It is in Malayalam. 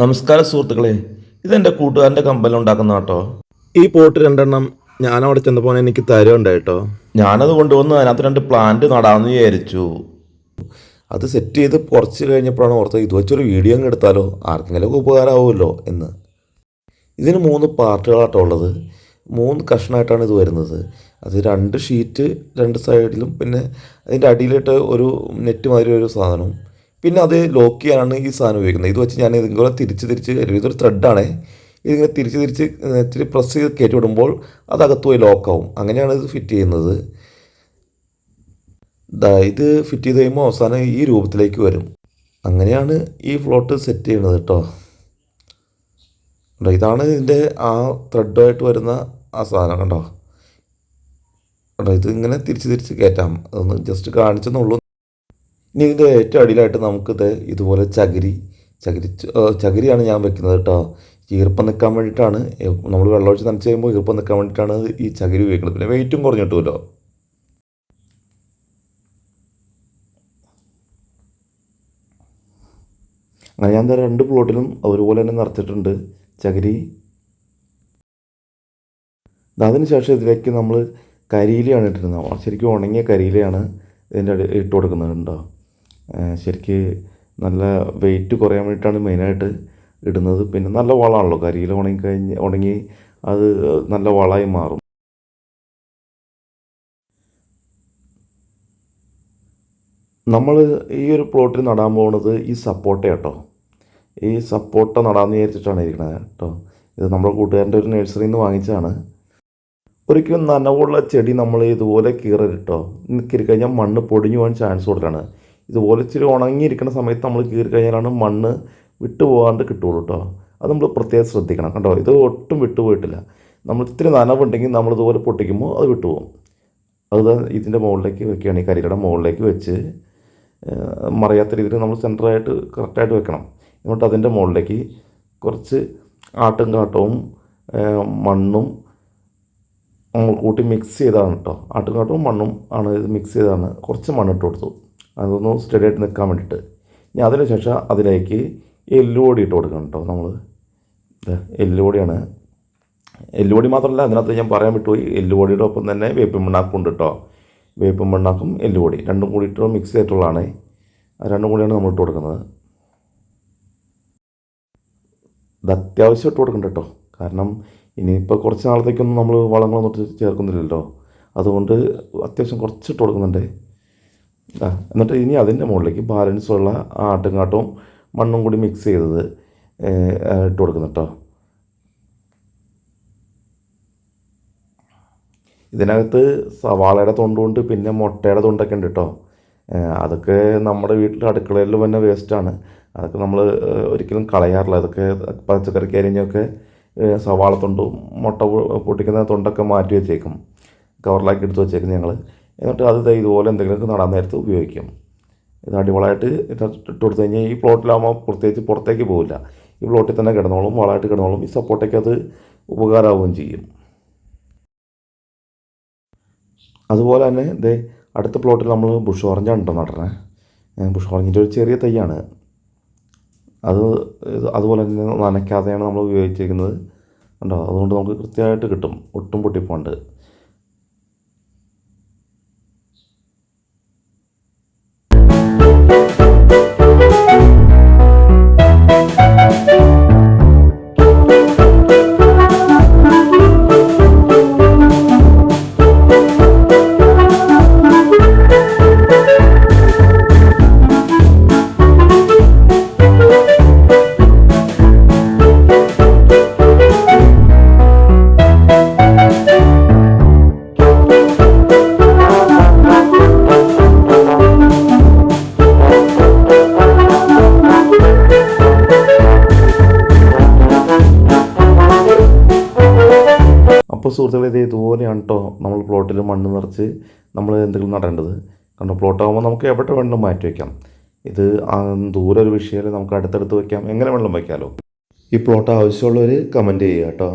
നമസ്കാരം സുഹൃത്തുക്കളെ ഇതെന്റെ കൂട്ടുകാരന്റെ കമ്പനി ഉണ്ടാക്കുന്ന കേട്ടോ ഈ പോട്ട് രണ്ടെണ്ണം ഞാൻ അവിടെ ചെന്നപ്പോൾ എനിക്ക് തരുണ്ടായിട്ടോ ഞാനത് കൊണ്ടുവന്ന് അതിനകത്ത് രണ്ട് പ്ലാന്റ് നടാമെന്ന് വിചാരിച്ചു. അത് സെറ്റ് ചെയ്ത് കുറച്ച് കഴിഞ്ഞപ്പോഴാണ് ഓർത്തത് ഇത് വെച്ചൊരു വീഡിയോ അങ്ങ് എടുത്താലോ? ആർക്കെങ്കിലുമൊക്കെ ഉപകാരമാവുമല്ലോ എന്ന്. ഇതിന് മൂന്ന് പാർട്ടുകളാട്ടോ ഉള്ളത്. മൂന്ന് കഷ്ണമായിട്ടാണ് ഇത് വരുന്നത്. അത് രണ്ട് ഷീറ്റ് രണ്ട് സൈഡിലും പിന്നെ അതിന്റെ അടിയിലിട്ട് ഒരു നെറ്റ് മാതിരി ഒരു സാധനവും. പിന്നെ അത് ലോക്ക് ചെയ്യാനാണ് ഈ സാധനം ഉപയോഗിക്കുന്നത്. ഇത് വെച്ച് ഞാൻ ഇതിങ്ങനെ തിരിച്ച് തിരിച്ച് ഇതൊരു ത്രെഡാണ് ഇതിങ്ങനെ തിരിച്ച് തിരിച്ച് ഇത്തിരി പ്രസ് ചെയ്ത് കയറ്റി വിടുമ്പോൾ അത് അകത്ത് പോയി ലോക്കാവും അങ്ങനെയാണ് ഇത് ഫിറ്റ് ചെയ്യുന്നത്. ഇത് ഫിറ്റ് ചെയ്ത് കഴിയുമ്പോൾ അവസാനം ഈ രൂപത്തിലേക്ക് വരും. അങ്ങനെയാണ് ഈ ഫ്ലോട്ട് സെറ്റ് ചെയ്യുന്നത് കേട്ടോ ഇതാണ് ഇതിന്റെ ആ ത്രെഡായിട്ട് വരുന്ന ആ സാധനം കണ്ടോ? കണ്ടോ ഇത് ഇങ്ങനെ തിരിച്ച് തിരിച്ച് കയറ്റാം. അതൊന്ന് ജസ്റ്റ് കാണിച്ചെന്നുള്ളൂ ഇനി ഇതിന്റെ ഏറ്റവും അടിയിലായിട്ട് നമുക്കിത് ഇതുപോലെ ചകിരി ചകിരി ചകിരിയാണ് ഞാൻ വെക്കുന്നത് കേട്ടോ. ഈർപ്പം നിൽക്കാൻ വേണ്ടിയിട്ടാണ്. നമ്മൾ വെള്ളമൊഴിച്ച് നനച്ച് കഴിയുമ്പോൾ ഈർപ്പം നിൽക്കാൻ വേണ്ടിയിട്ടാണ് ഈ ചകിരി ഉപയോഗിക്കുന്നത്. പിന്നെ വെയിറ്റും കുറഞ്ഞു കിട്ടുമല്ലോ അങ്ങനെ ഞാൻ രണ്ട് പ്ലോട്ടിലും ഒരുപോലെ തന്നെ നിറച്ചിട്ടുണ്ട് ചകിരി. അതിനുശേഷം അതിന് ശേഷം ഇതിലേക്ക് നമ്മൾ കരിയിലയാണ് ഇട്ടിരുന്നത്. ശരിക്കും ഉണങ്ങിയ കരിയിലയാണ് ഇതിന്റെ ഇട്ട് കൊടുക്കുന്നത് കേട്ടോ. ശരിക്ക് നല്ല വെയിറ്റ് കുറയാൻ വേണ്ടിയിട്ടാണ് മെയിനായിട്ട് ഇടുന്നത്. പിന്നെ നല്ല വളമാണല്ലോ. കരിയില ഉണങ്ങി കഴിഞ്ഞ് ഉണങ്ങി അത് നല്ല വളമായി മാറും. നമ്മൾ ഈ ഒരു പ്ലോട്ടിൽ നടാൻ പോകുന്നത് ഈ സപ്പോട്ട കേട്ടോ ഈ സപ്പോർട്ട നടാമെന്ന് വിചാരിച്ചിട്ടാണ് ഇരിക്കുന്നത് കേട്ടോ. ഇത് നമ്മുടെ കൂട്ടുകാരന്റെ ഒരു നഴ്സറിയിൽ നിന്ന് വാങ്ങിച്ചതാണ്. ഒരിക്കലും നനവുള്ള ചെടി നമ്മൾ ഇതുപോലെ കീറരുട്ടോ കീറി കഴിഞ്ഞാൽ മണ്ണ് പൊടിഞ്ഞു പോകാൻ ചാൻസ് കൂടുതലാണ് ഇതുപോലെ ഇച്ചിരി ഉണങ്ങിയിരിക്കുന്ന സമയത്ത് നമ്മൾ കീറി കഴിഞ്ഞാലാണ് മണ്ണ് വിട്ടു പോകാണ്ട് കിട്ടുള്ളൂ കേട്ടോ അത് നമ്മൾ പ്രത്യേകം ശ്രദ്ധിക്കണം കണ്ടോ? ഇത് ഒട്ടും വിട്ടുപോയിട്ടില്ല. നമ്മൾ ഇത്തിരി നനവുണ്ടെങ്കിൽ നമ്മൾ ഇതുപോലെ പൊട്ടിക്കുമ്പോൾ അത് വിട്ടുപോകും. അത് ഇതിന്റെ മുകളിലേക്ക് വെക്കുകയാണ്. ഈ കരിയുടെ മുകളിലേക്ക് വെച്ച് മറയാത്ത രീതിയിൽ നമ്മൾ സെന്ററായിട്ട് കറക്റ്റായിട്ട് വെക്കണം. എന്നിട്ട് അതിന്റെ മുകളിലേക്ക് കുറച്ച് ആട്ടും കാട്ടവും മണ്ണും നമ്മൾ കൂട്ടി മിക്സ് ചെയ്താണ് കേട്ടോ ആട്ടും കാട്ടവും മണ്ണും ആണ് ഇത് മിക്സ് ചെയ്താണ്. കുറച്ച് മണ്ണിട്ട് കൊടുത്തു. അതൊന്ന് സ്റ്റഡി ആയിട്ട് നിൽക്കാൻ വേണ്ടിയിട്ട്. ഇനി അതിന് ശേഷം അതിലേക്ക് എല്ലുപൊടി ഇട്ട് കൊടുക്കണം കേട്ടോ നമ്മൾ എല്ലുപൊടിയാണ് എല്ലുപൊടി മാത്രമല്ല അതിനകത്ത് ഞാൻ പറയാൻ വിട്ടുപോയി എല്ലുപൊടിയുടെ ഒപ്പം തന്നെ വേപ്പിൻ പിണ്ണാക്കും ഉണ്ട് കേട്ടോ വേപ്പിൻ പിണ്ണാക്കും എല്ലുപൊടി രണ്ടും കൂടി ഇട്ട് മിക്സ് ചെയ്തിട്ടുള്ളതാണ് രണ്ടും കൂടിയാണ് നമ്മൾ ഇട്ട് കൊടുക്കുന്നത്. ഇത് അത്യാവശ്യം ഇട്ട് കൊടുക്കണ്ട കേട്ടോ കാരണം ഇനിയിപ്പോൾ കുറച്ച് നാളത്തേക്കൊന്നും നമ്മൾ വളങ്ങളൊന്നും ചേർക്കുന്നില്ലല്ലോ. അതുകൊണ്ട് അത്യാവശ്യം കുറച്ച് ഇട്ട് കൊടുക്കുന്നുണ്ട്. എന്നിട്ട് ഇനി അതിന്റെ മുകളിലേക്ക് ബാലൻസ് ഉള്ള ആ ആട്ടുംകാട്ടവും മണ്ണും കൂടി മിക്സ് ചെയ്തത് ഇട്ട് കൊടുക്കുന്നു കേട്ടോ ഇതിനകത്ത് സവാളയുടെ തൊണ്ടുണ്ട് പിന്നെ മുട്ടയുടെ തൊണ്ടൊക്കെ ഉണ്ട് കേട്ടോ അതൊക്കെ നമ്മുടെ വീട്ടിൽ അടുക്കളയിൽ തന്നെ വേസ്റ്റാണ് അതൊക്കെ നമ്മൾ ഒരിക്കലും കളയാറില്ല. അതൊക്കെ പച്ചക്കറിക്ക് അരിഞ്ഞൊക്കെ സവാള തൊണ്ടും മുട്ട പൊട്ടിക്കുന്ന തൊണ്ടൊക്കെ മാറ്റി വെച്ചേക്കും. കവറിലാക്കി എടുത്ത് വെച്ചേക്കും ഞങ്ങൾ എന്നിട്ട് അത് ഇതുപോലെ എന്തെങ്കിലുമൊക്കെ നടാൻ നേരത്ത് ഉപയോഗിക്കും. ഇത് അടിവളമായിട്ട് ഇത് ഇട്ട് കൊടുത്തു കഴിഞ്ഞാൽ ഈ പ്ലോട്ടിലാകുമ്പോൾ പ്രത്യേകിച്ച് പുറത്തേക്ക് പോകില്ല ഈ പ്ലോട്ടിൽ തന്നെ കിടന്നോളും വളമായിട്ട് കിടന്നോളും ഈ സപ്പോർട്ടൊക്കെ അത് ഉപകാരമാവുകയും ചെയ്യും. അതുപോലെ തന്നെ ദേ അടുത്ത പ്ലോട്ടിൽ നമ്മൾ ബുഷ് ഓറഞ്ചാണ് നടണേ. ബുഷ് ഓറഞ്ചിന്റെ ഒരു ചെറിയ തൈയാണ്. അത് അതുപോലെ തന്നെ നനയ്ക്കാതെയാണ് നമ്മൾ ഉപയോഗിച്ചിരിക്കുന്നത് കണ്ടോ? അതുകൊണ്ട് നമുക്ക് കൃത്യമായിട്ട് കിട്ടും. ഒട്ടും പൊട്ടിപ്പോണ്ട് അപ്പോൾ സുഹൃത്തുക്കളെ ഇത് ഇതുപോലെയാണ് കേട്ടോ നമ്മൾ പ്ലോട്ടിൽ മണ്ണ് നിറച്ച് നമ്മൾ എന്തെങ്കിലും നടേണ്ടത്. കാരണം പ്ലോട്ടാകുമ്പോൾ നമുക്ക് എവിടെ വേണമെങ്കിലും മാറ്റി വയ്ക്കാം ഇത് ദൂരെ ഒരു വിഷയമല്ല നമുക്ക് അടുത്തടുത്ത് വയ്ക്കാം എങ്ങനെ വേണമെങ്കിലും വയ്ക്കാമല്ലോ ഈ പ്ലോട്ട് ആവശ്യമുള്ളവർ കമന്റ് ചെയ്യുക കേട്ടോ